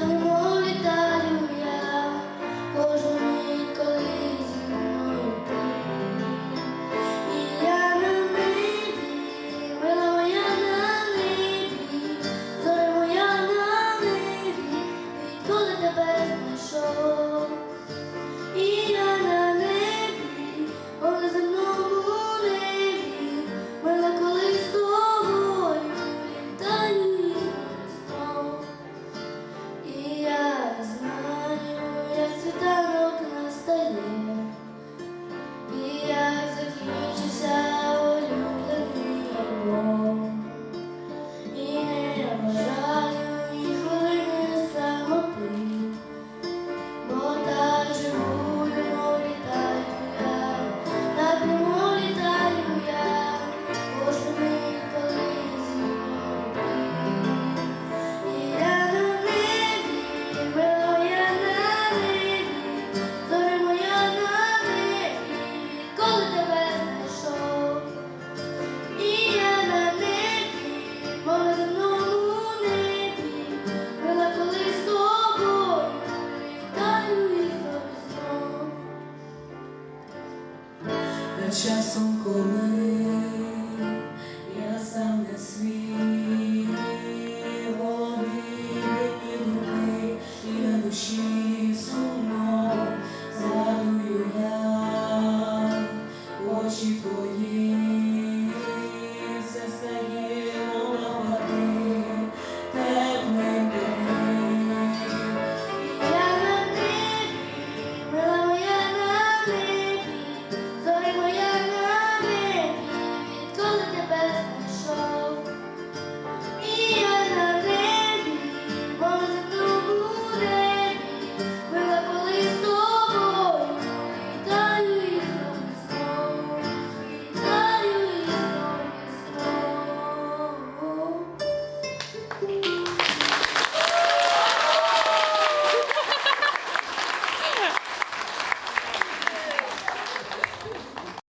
Так немов літаю я, кожну зі мною небі, мила моя на небі, зоря моя на небі, відколи тебе знайшов. 夏送过你